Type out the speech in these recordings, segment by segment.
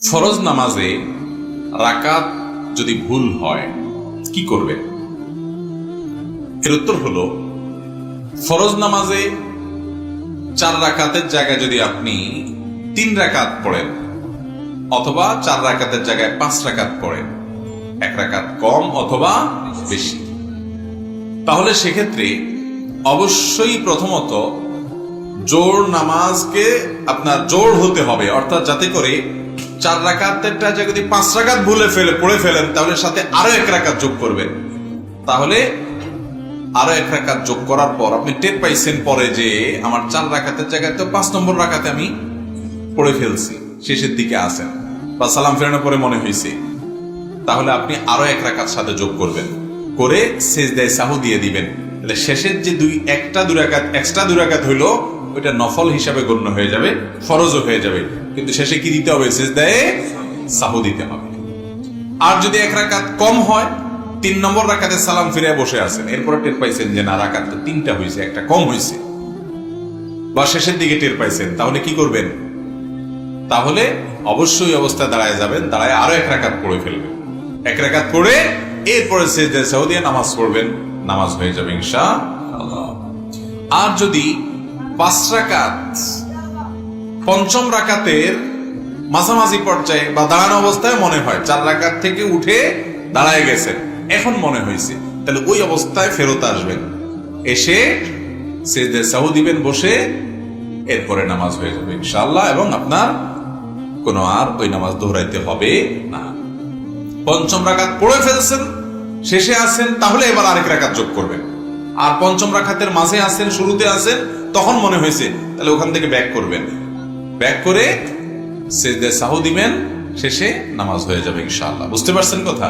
ফরজ নামাজে রাকাত যদি ভুল হয়, কি করবেন এর উত্তর হলো, ফরজ নামাজে চার রাকাতের জায়গায় যদি আপনি তিন রাকাত পড়েন, অথবা চার রাকাতের জায়গায় পাঁচ রাকাত পড়েন, এক রাকাত কম অথবা বেশি। তাহলে সেক্ষেত্রে অবশ্যই প্রথমত জোর নামাজকে আপনার জোর হতে হবে। অর্থাৎ যাতে করে চার রাকাতেরটা যদি পাঁচ রাকাত ভুলে ফেলে, পড়ে ফেলেন, তাহলে সাথে আরও এক রাকাত যোগ করবেন। তাহলে আরও এক রাকাত যোগ করার পর আপনি টের পাইছেন পরে যে আমার চার রাকাতের জায়গায় তো পাঁচ নম্বর রাকাতে আমি পড়ে ফেলছি, শেষের দিকে আসেন বা সালাম ফেরানোর পরে মনে হয়েছে তাহলে আপনি আরও এক রাকাত সাথে যোগ করবেন। করে শেষ দেয় সাহু দিয়ে দিবেন। তাহলে শেষের যে দুই, একটা দুরাকাত এক্সট্রা দুরাকাত হইল ওইটা নফল হিসাবে গণ্য হয়ে যাবে, ফরজও হয়ে যাবে। কিন্তু শেষে কি দিতে হবে? শেষ দেয় সাহু দিতে হবে। আর যদি এক রাকাত কম হয়, তিন নম্বর রাকাতে সালাম ফিরে বসে আছেন। এরপরে টের পাইছেন যে, না, রাকাত তো তিনটা হয়েছে একটা কম হয়েছে বা শেষের দিকে টের পাইছেন, তাহলে কি করবেন? তাহলে অবশ্যই অবস্থায় দাঁড়ায় যাবেন, দাঁড়ায় আরও এক রাকাত পড়ে ফেলবেন। এক রাকাত পড়ে এরপরে সেজদা সৌদিয়া নামাজ পড়বেন। নামাজ হয়ে যাবে ইনশা আর যদি পাঁচ পঞ্চম রাকাতের মাঝামাঝি পর্যায়ে বা দাঁড়ানো অবস্থায় মনে হয়, চার রাকাত থেকে উঠে দাঁড়ায় গেছেন এখন মনে হয়েছে, তাহলে ওই অবস্থায় ফেরত আসবেন। এসে সেজদা সাহু দিবেন, বসে এরপরে নামাজ হয়ে যাবে ইনশাল্লাহ এবং আপনার কোনো আর ওই নামাজ দোহরাইতে হবে না। পঞ্চম রাকাত পড়ে ফেলছেন, শেষে আছেন তাহলে এবার আরেক রাকাত যোগ করবেন। আর পঞ্চম রাখাতের মাঝে আসেন, শুরুতে আসেন, তখন মনে হয়েছে, তাহলে ওখান থেকে ব্যাক করবেন। ব্যাক করে সাহু দিবেন, শেষে নামাজ হয়ে যাবে ইনশাআল্লাহ। বুঝতে পারছেন কথা?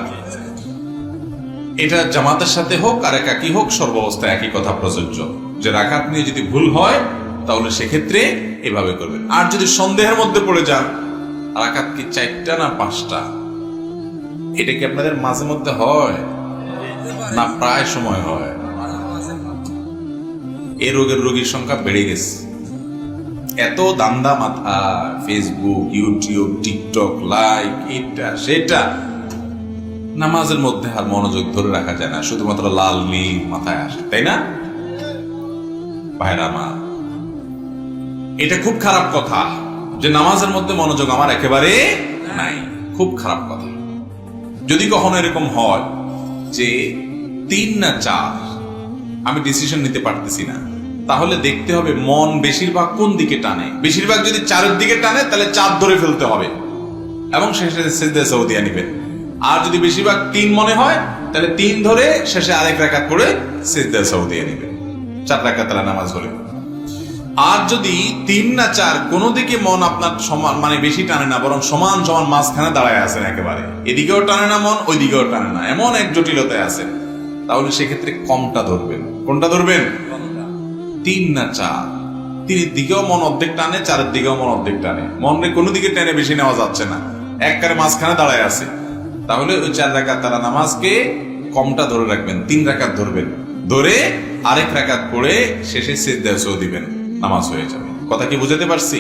এটা জামাতের সাথে হোক আর একাকি হোক সর্বাবস্থায় একই কথা প্রযোজ্য। যে রাকাত নিয়ে যদি ভুল হয়, তাহলে সেক্ষেত্রে এভাবে করবেন। আর যদি সন্দেহের মধ্যে পড়ে যান রাকাত কি চারটা না পাঁচটা? এটা কি আপনাদের মাঝে মধ্যে হয়? না, প্রায় সময় হয়। এ রোগের রোগীর সংখ্যা বেড়ে গেছে। এত দান্দা মাথা ফেসবুক ইউটিউব টিকটক লাইক এটা, সেটা নামাজের মধ্যে আর মনোযোগ ধরে রাখা যায় না। শুধুমাত্র লাল নীল মাথায় আসে, তাই না? ভাইরা মা, এটা খুব খারাপ কথা যে নামাজের মধ্যে মনোযোগ আমার একেবারে নাই। খুব খারাপ কথা। যদি কখনো এরকম হয় যে তিন না চার, আমি ডিসিশন নিতে পারতেছি না। তাহলে দেখতে হবে মন বেশিরভাগ কোন দিকে টানে। বেশিরভাগ যদি চারের দিকে টানে, তাহলে চার ধরে ফেলতে হবে। এবং শেষে সেজদে সৌদিয়া নিবেন আর যদি বেশিরভাগ তিন মনে হয়, তাহলে তিন ধরে শেষে আরেক রাকাত করে সেজদে সৌদিয়া নিবেন চার রাকাত নামাজ ধরে। আর যদি তিন না চার, কোনো দিকে মন আপনার সমান মানে বেশি টানে না, বরং সমান সমান মাঝখানে দাঁড়ায় আছেন একেবারে। এদিকেও টানে না মন, ওইদিকেও টানে না। এমন এক জটিলতায় আছেন। তাহলে সেক্ষেত্রে কমটা ধরবেন। কোনটা ধরবেন? তিন না চার। তিনের দিকেও মন অর্ধেক টানে, চারের দিকেও মন অর্ধেক টানে। মনে কোনো দিকে টেনে বেশি নেওয়া যাচ্ছে না। একবারে মাঝখানে দাঁড়ায় আছে। তাহলে ওই চার রাকাত তারা নামাজকে কমটা ধরে রাখবেন, তিন রাকাত ধরবেন। ধরে আরেক রাকাত পড়ে শেষে সিদ্ধাসও দিবেন, নামাজ হয়ে যাবে। কথা কি বুঝাতে পারছি?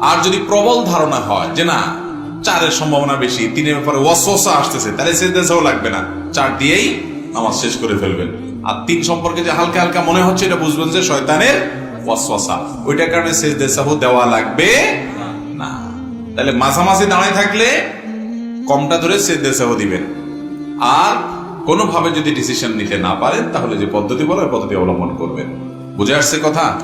আর যদি প্রবল ধারণা হয় যে না, চারের সম্ভাবনা বেশি, তিনের ব্যাপারে ওয়াসওয়াসা আসতেছে, তাহলে সিদ্ধাসও লাগবে না। চার দিয়েই নামাজ শেষ করে ফেলবেন। আর তিন সম্পর্কে যে হালকা হালকা মনে হচ্ছে, এটা বুঝবেন যে শয়তানের ওয়াসওয়াসা। ওইটার কারণে শেষ দেশাহ দেওয়া লাগবে না। তাহলে মাঝামাঝি দাঁড়ায় থাকলে কমটা ধরে শেষ দেশাহ দিবেন। আর কোনোভাবে যদি ডিসিশন নিতে না পারেন, তাহলে যে পদ্ধতি বলো পদ্ধতি অবলম্বন করবেন। বুঝে আসছে কথা?